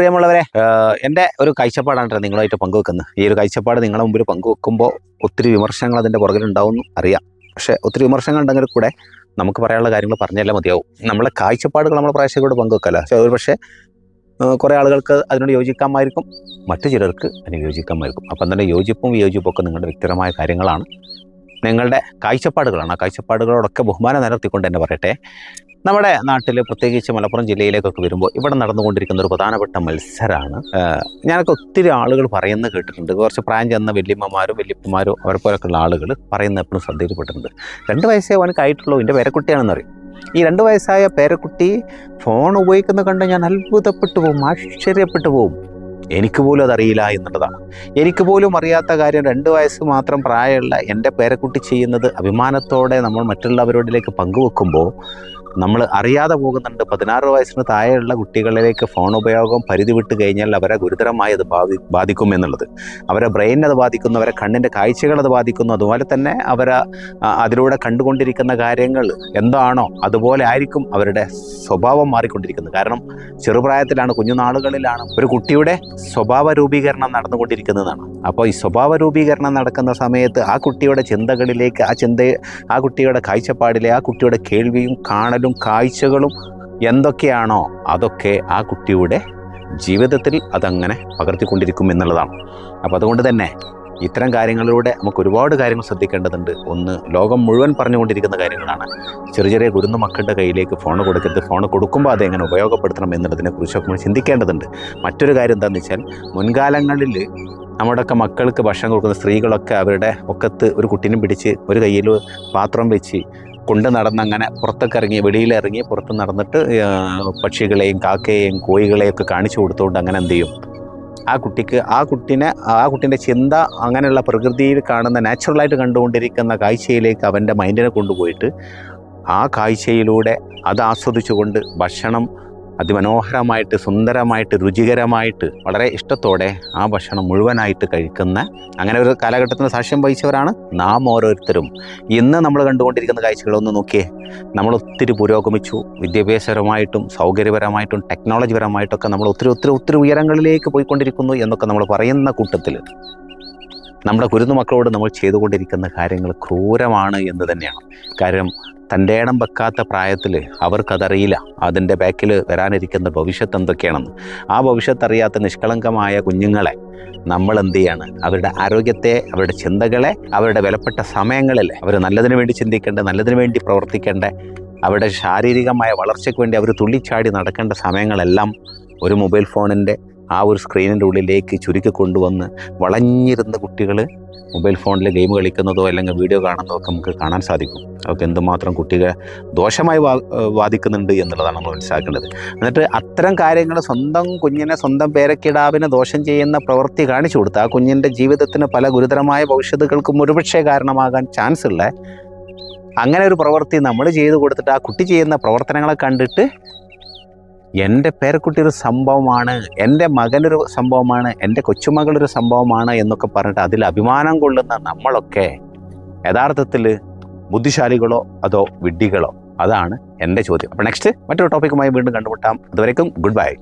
പ്രിയമുള്ളവരെ എന്റെ ഒരു കാഴ്ചപ്പാടാണ് നിങ്ങളായിട്ട് നിങ്ങളുമായിട്ട് പങ്കുവെക്കുന്നത്. ഈ ഒരു കാഴ്ചപ്പാട് നിങ്ങളുടെ മുമ്പിൽ പങ്കുവെക്കുമ്പോൾ ഒത്തിരി വിമർശനങ്ങൾ അതിന്റെ പുറകിൽ പുറകിലുണ്ടാവുമെന്ന് അറിയാം. പക്ഷേ ഒത്തിരി വിമർശനങ്ങൾ ഉണ്ടെങ്കിൽ കൂടെ നമുക്ക് പറയാനുള്ള കാര്യങ്ങൾ പറഞ്ഞാലേ മതിയാവും. നമ്മളെ കാഴ്ചപ്പാടുകൾ നമ്മളെ പ്രേക്ഷകരോട് പങ്കുവെക്കല്ല പക്ഷേ ഒരു പക്ഷേ കുറേ ആളുകൾക്ക് അതിനോട് യോജിക്കാമായിരിക്കും. മറ്റു ചിലർക്ക് അതിന് യോജിക്കാമായിരിക്കും. അപ്പം തന്നെ യോജിപ്പും വിയോജിപ്പും ഒക്കെ നിങ്ങളുടെ വ്യക്തിപരമായ കാര്യങ്ങളാണ്. നിങ്ങളുടെ കാഴ്ചപ്പാടുകളാണ്. ആ കാഴ്ചപ്പാടുകളോടൊക്കെ ബഹുമാനം നിലർത്തിക്കൊണ്ട് തന്നെ പറയട്ടെ. നമ്മുടെ നാട്ടിൽ പ്രത്യേകിച്ച് മലപ്പുറം ജില്ലയിലേക്കൊക്കെ വരുമ്പോൾ ഇവിടെ നടന്നുകൊണ്ടിരിക്കുന്ന ഒരു പ്രധാനപ്പെട്ട മത്സരമാണ് ഞാനൊക്കെ ഒത്തിരി ആളുകൾ പറയുന്നത് കേട്ടിട്ടുണ്ട്. കുറച്ച് പ്രായം ചെന്ന വല്യമ്മമാരും വല്യപ്പന്മാരും അവരെ പോലൊക്കെ ഉള്ള ആളുകൾ പറയുന്ന എപ്പോഴും ശ്രദ്ധയിൽപ്പെട്ടിട്ടുണ്ട്. രണ്ട് വയസ്സേ അവനക്കായിട്ടുള്ളൂ എന്റെ പേരക്കുട്ടിയാണെന്ന് പറയും. ഈ രണ്ട് വയസ്സായ പേരക്കുട്ടി ഫോൺ ഉപയോഗിക്കുന്നത് കണ്ട് ഞാൻ അത്ഭുതപ്പെട്ടു പോകും ആശ്ചര്യപ്പെട്ടു പോകും. എനിക്ക് പോലും അതറിയില്ല എന്നുള്ളതാണ്. എനിക്ക് പോലും അറിയാത്ത കാര്യം രണ്ട് വയസ്സ് മാത്രം പ്രായമുള്ള എന്റെ പേരക്കുട്ടി ചെയ്യുന്നത് അഭിമാനത്തോടെ നമ്മൾ മറ്റുള്ളവരോടിലേക്ക് പങ്കുവെക്കുമ്പോൾ നമ്മൾ അറിയാതെ പോകുന്നുണ്ട്. പതിനാറ് വയസ്സിന് താഴെയുള്ള കുട്ടികളിലേക്ക് ഫോൺ ഉപയോഗം പരിധി വിട്ട് കഴിഞ്ഞാൽ അവരെ ഗുരുതരമായി അത് ബാധി ബാധിക്കും എന്നുള്ളത്. അവരെ ബ്രെയിൻ അത് ബാധിക്കുന്നു അവരെ കണ്ണിന്റെ കാഴ്ചകൾ അത് ബാധിക്കുന്നു. അതുപോലെ തന്നെ അവരെ അതിലൂടെ കണ്ടുകൊണ്ടിരിക്കുന്ന കാര്യങ്ങൾ എന്താണോ അതുപോലെ ആയിരിക്കും അവരുടെ സ്വഭാവം മാറിക്കൊണ്ടിരിക്കുന്നത്. കാരണം ചെറുപ്രായത്തിലാണ് കുഞ്ഞുനാളുകളിലാണ് ഒരു കുട്ടിയുടെ സ്വഭാവ രൂപീകരണം നടന്നുകൊണ്ടിരിക്കുന്നതാണ്. അപ്പോൾ ഈ സ്വഭാവ രൂപീകരണം നടക്കുന്ന സമയത്ത് ആ കുട്ടിയുടെ ചിന്തകളിലേക്ക് ആ ചിന്ത ആ കുട്ടിയുടെ കാഴ്ചപ്പാടിലെ ആ കുട്ടിയുടെ കേൾവിയും കാണലും കാഴ്ചകളും എന്തൊക്കെയാണോ അതൊക്കെ ആ കുട്ടിയുടെ ജീവിതത്തിൽ അതങ്ങനെ പകർത്തിക്കൊണ്ടിരിക്കും എന്നുള്ളതാണ് അപ്പോൾ അതുകൊണ്ട് തന്നെ ഇത്തരം കാര്യങ്ങളിലൂടെ നമുക്ക് ഒരുപാട് കാര്യങ്ങൾ ശ്രദ്ധിക്കേണ്ടതുണ്ട്. ഒന്ന് ലോകം മുഴുവൻ പറഞ്ഞുകൊണ്ടിരിക്കുന്ന കാര്യങ്ങളാണ്. ചെറിയ ചെറിയ കുരുന്ന് മക്കളുടെ കയ്യിലേക്ക് ഫോൺ കൊടുക്കരുത്. ഫോൺ കൊടുക്കുമ്പോൾ അത് എങ്ങനെ ഉപയോഗപ്പെടുത്തണം എന്നുള്ളതിനെ കുറിച്ചൊക്കെ നമ്മൾ ചിന്തിക്കേണ്ടതുണ്ട്. മറ്റൊരു കാര്യം എന്താണെന്ന് വെച്ചാൽ മുൻകാലങ്ങളിൽ നമ്മുടെയൊക്കെ മക്കൾക്ക് ഭക്ഷണം കൊടുക്കുന്ന സ്ത്രീകളൊക്കെ അവരുടെ ഒക്കത്ത് ഒരു കുട്ടീനെ പിടിച്ച് ഒരു കയ്യിൽ പാത്രം വെച്ച് കൊണ്ട് നടന്നങ്ങനെ പുറത്തൊക്കെ ഇറങ്ങി വെളിയിലിറങ്ങി പുറത്ത് നടന്നിട്ട് പക്ഷികളെയും കാക്കയെയും കോഴികളെയും ഒക്കെ കാണിച്ചു കൊടുത്തുകൊണ്ട് അങ്ങനെ എന്ത് ചെയ്യും? ആ കുട്ടിക്ക് ആ കുട്ടിനെ ആ കുട്ടിന്റെ ചിന്ത അങ്ങനെയുള്ള പ്രകൃതിയിൽ കാണുന്ന നാച്ചുറലായിട്ട് കണ്ടുകൊണ്ടിരിക്കുന്ന കാഴ്ചയിലേക്ക് അവന്റെ മൈൻഡിനെ കൊണ്ടുപോയിട്ട് ആ കാഴ്ചയിലൂടെ അത് ആസ്വദിച്ചുകൊണ്ട് ഭക്ഷണം അതിമനോഹരമായിട്ട് സുന്ദരമായിട്ട് രുചികരമായിട്ട് വളരെ ഇഷ്ടത്തോടെ ആ ഭക്ഷണം മുഴുവനായിട്ട് കഴിക്കുന്ന അങ്ങനെ ഒരു കാലഘട്ടത്തിന് സാക്ഷ്യം വഹിച്ചവരാണ് നാം ഓരോരുത്തരും. ഇന്ന് നമ്മൾ കണ്ടുകൊണ്ടിരിക്കുന്ന കാഴ്ചകളൊന്ന് നോക്കിയേ. നമ്മൾ ഒത്തിരി പുരോഗമിച്ചു. വിദ്യാഭ്യാസപരമായിട്ടും സൗകര്യപരമായിട്ടും ടെക്നോളജിപരമായിട്ടൊക്കെ നമ്മൾ ഒത്തിരി ഒത്തിരി ഒത്തിരി ഉയരങ്ങളിലേക്ക് പോയിക്കൊണ്ടിരിക്കുന്നു എന്നൊക്കെ നമ്മൾ പറയുന്ന കൂട്ടത്തിൽ നമ്മുടെ കുരുന്നു മക്കളോട് നമ്മൾ ചെയ്തുകൊണ്ടിരിക്കുന്ന കാര്യങ്ങൾ ക്രൂരമാണ് എന്ന് തന്നെയാണ്. കാര്യം തന്റെ ഇടം വെക്കാത്ത പ്രായത്തിൽ അവർക്കതറിയില്ല. അതിന്റെ ബാക്കിൽ വരാനിരിക്കുന്ന ഭവിഷ്യത്ത് എന്തൊക്കെയാണെന്ന്. ആ ഭവിഷ്യത്ത് അറിയാത്ത നിഷ്കളങ്കമായ കുഞ്ഞുങ്ങളെ നമ്മൾ എന്ത് ചെയ്യാണ്? അവരുടെ ആരോഗ്യത്തെ അവരുടെ ചിന്തകളെ അവരുടെ വിലപ്പെട്ട സമയങ്ങളിൽ അവർ നല്ലതിനു വേണ്ടി ചിന്തിക്കേണ്ട നല്ലതിനു വേണ്ടി പ്രവർത്തിക്കേണ്ട അവരുടെ ശാരീരികമായ വളർച്ചയ്ക്ക് വേണ്ടി അവർ തുള്ളിച്ചാടി നടക്കേണ്ട സമയങ്ങളെല്ലാം ഒരു മൊബൈൽ ഫോണിന്റെ ആ ഒരു സ്ക്രീനിന്റെ ഉള്ളിലേക്ക് ചുരുക്കി കൊണ്ടുവന്ന് വളഞ്ഞിരുന്ന കുട്ടികൾ മൊബൈൽ ഫോണിൽ ഗെയിം കളിക്കുന്നതോ അല്ലെങ്കിൽ വീഡിയോ കാണുന്നതോ ഒക്കെ നമുക്ക് കാണാൻ സാധിക്കും. അതൊക്കെ എന്തുമാത്രം കുട്ടികളെ ദോഷമായി ബാധിക്കുന്നുണ്ട് എന്നുള്ളതാണ് നമ്മൾ മനസ്സിലാക്കേണ്ടത്. എന്നിട്ട് അത്തരം കാര്യങ്ങൾ സ്വന്തം കുഞ്ഞിനെ സ്വന്തം പേരക്കിടാവിനെ ദോഷം ചെയ്യുന്ന പ്രവൃത്തി കാണിച്ചു കൊടുത്ത് ആ കുഞ്ഞിന്റെ ജീവിതത്തിന് പല ഗുരുതരമായ ഭവിഷ്യത്തുകൾക്കും ഒരുപക്ഷെ കാരണമാകാൻ ചാൻസ് ഉള്ള അങ്ങനെ ഒരു പ്രവൃത്തി നമ്മൾ ചെയ്തു കൊടുത്തിട്ട് ആ കുട്ടി ചെയ്യുന്ന പ്രവർത്തനങ്ങളെ കണ്ടിട്ട് എന്റെ പേരക്കുട്ടി ഒരു സംഭവമാണ് എന്റെ മകനൊരു സംഭവമാണ് എന്റെ കൊച്ചുമകളൊരു സംഭവമാണ് എന്നൊക്കെ പറഞ്ഞിട്ട് അതിൽ അഭിമാനം കൊള്ളുന്ന നമ്മളൊക്കെ യഥാർത്ഥത്തിൽ ബുദ്ധിശാലികളോ അതോ വിഡ്ഢികളോ? അതാണ് എന്റെ ചോദ്യം. അപ്പോൾ നെക്സ്റ്റ് മറ്റൊരു ടോപ്പിക്കുമായി വീണ്ടും കണ്ടുമുട്ടാം. അതുവരേക്കും ഗുഡ് ബൈ